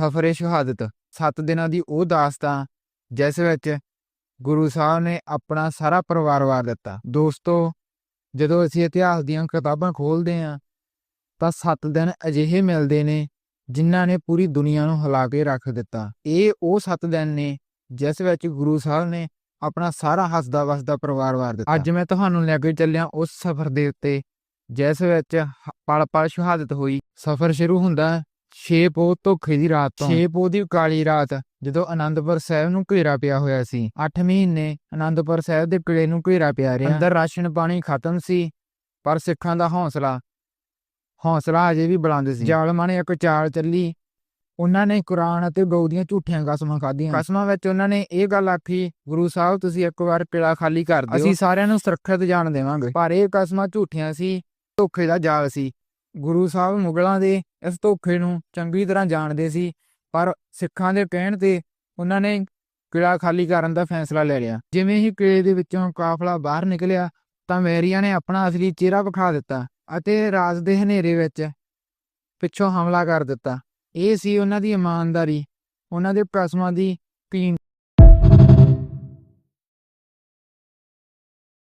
ਸਫਰੇ ਸ਼ਹਾਦਤ 7 ਦਿਨਾਂ ਦੀ ਉਹ ਦਾਸਤਾਨ, ਜਿਸ ਵਿੱਚ ਗੁਰੂ ਸਾਹਿਬ ਨੇ ਆਪਣਾ ਸਾਰਾ ਪਰਿਵਾਰ ਵਾਰ ਦਿੱਤਾ। ਦੋਸਤੋ, ਜਦੋਂ ਅਸੀਂ ਇਤਿਹਾਸ ਦੀਆਂ ਕਿਤਾਬਾਂ ਖੋਲਦੇ ਹਾਂ, ਤਾਂ 7 ਦਿਨ ਅਜਿਹੇ ਮਿਲਦੇ ਨੇ ਜਿਨ੍ਹਾਂ ਨੇ ਪੂਰੀ ਦੁਨੀਆ ਨੂੰ ਹਿਲਾ ਕੇ ਰੱਖ ਦਿੱਤਾ। ਇਹ ਉਹ 7 ਦਿਨ ਨੇ ਜਿਸ ਵਿੱਚ ਗੁਰੂ ਸਾਹਿਬ ਨੇ ਆਪਣਾ ਸਾਰਾ ਹੱਸਦਾ ਵਸਦਾ ਪਰਿਵਾਰ ਵਾਰ ਦਿੱਤਾ। ਅੱਜ ਮੈਂ ਤੁਹਾਨੂੰ ਲੈ ਕੇ ਚੱਲਿਆ ਉਸ ਸਫ਼ਰ ਦੇ ਉੱਤੇ, ਜਿਸ ਵਿੱਚ ਪਲ ਪਲ ਸ਼ਹਾਦਤ ਹੋਈ। ਸਫ਼ਰ ਸ਼ੁਰੂ ਹੁੰਦਾ 6 ਪੋਹ ਧੋਖੇ ਦੀ ਰਾਤ ਤੋਂ। 6 ਪੋਹ ਦੀ ਕਾਲੀ ਰਾਤ ਜਦੋਂ ਆਨੰਦਪੁਰ ਸਾਹਿਬ ਨੂੰ ਘੇਰਾ ਪਿਆ ਹੋਇਆ ਸੀ। 8 ਮਹੀਨੇ ਆਨੰਦਪੁਰ ਸਾਹਿਬ ਦੇ ਕਿਲੇ ਨੂੰ ਘੇਰਾ ਪਿਆ ਰਿਹਾ। ਅੰਦਰ ਰਾਸ਼ਨ ਪਾਣੀ ਖਤਮ ਸੀ ਪਰ ਸਿੱਖਾਂ ਦਾ ਹੌਸਲਾ ਹੌਸਲਾ ਅਜੇ ਵੀ ਬੁਲੰਦ ਸੀ। ਜ਼ਾਲਮਾਂ ਨੇ ਇੱਕ ਚਾਲ ਚੱਲੀ। ਉਹਨਾਂ ਨੇ ਕੁਰਾਨ ਅਤੇ ਗਊ ਦੀਆਂ ਝੂਠੀਆਂ ਕਸਮਾਂ ਖਾਧੀਆਂ। ਕਸਮਾਂ ਵਿੱਚ ਉਹਨਾਂ ਨੇ ਇਹ ਗੱਲ ਆਖੀ ਗੁਰੂ ਸਾਹਿਬ ਤੁਸੀਂ ਇੱਕ ਵਾਰ ਕਿਲਾ ਖਾਲੀ ਕਰ ਦਿਓ। ਅਸੀਂ ਸਾਰਿਆਂ ਨੂੰ ਸੁਰੱਖਿਅਤ ਜਾਣ ਦੇਵਾਂਗੇ। ਪਰ ਇਹ ਕਸਮਾਂ ਝੂਠੀਆਂ ਸੀ ਧੋਖੇ ਦਾ ਜਾਲ ਸੀ। ਗੁਰੂ ਸਾਹਿਬ ਮੁਗਲਾਂ ਦੇ ਇਸ ਧੋਖੇ ਨੂੰ ਚੰਗੀ ਤਰ੍ਹਾਂ ਜਾਣਦੇ ਸੀ, ਪਰ ਸਿੱਖਾਂ ਦੇ ਕਹਿਣ ਤੇ ਉਹਨਾਂ ਨੇ ਕਿਲਾ ਖਾਲੀ ਕਰਨ ਦਾ ਫੈਸਲਾ ਲੈ ਲਿਆ। ਜਿਵੇਂ ਹੀ ਕਿਲੇ ਦੇ ਵਿੱਚੋਂ ਕਾਫਲਾ ਬਾਹਰ ਨਿਕਲਿਆ, ਤਾਂ ਵੈਰੀਆਂ ਨੇ ਆਪਣਾ ਅਸਲੀ ਚਿਹਰਾ ਵਿਖਾ ਦਿੱਤਾ ਅਤੇ ਰਾਜ ਦੇ ਹਨੇਰੇ ਵਿੱਚ ਪਿੱਛੋਂ ਹਮਲਾ ਕਰ ਦਿੱਤਾ। ਇਹ ਸੀ ਉਹਨਾਂ ਦੀ ਇਮਾਨਦਾਰੀ, ਉਹਨਾਂ ਦੇ ਕਸਮਾਂ ਦੀ ਕੀਮਤ।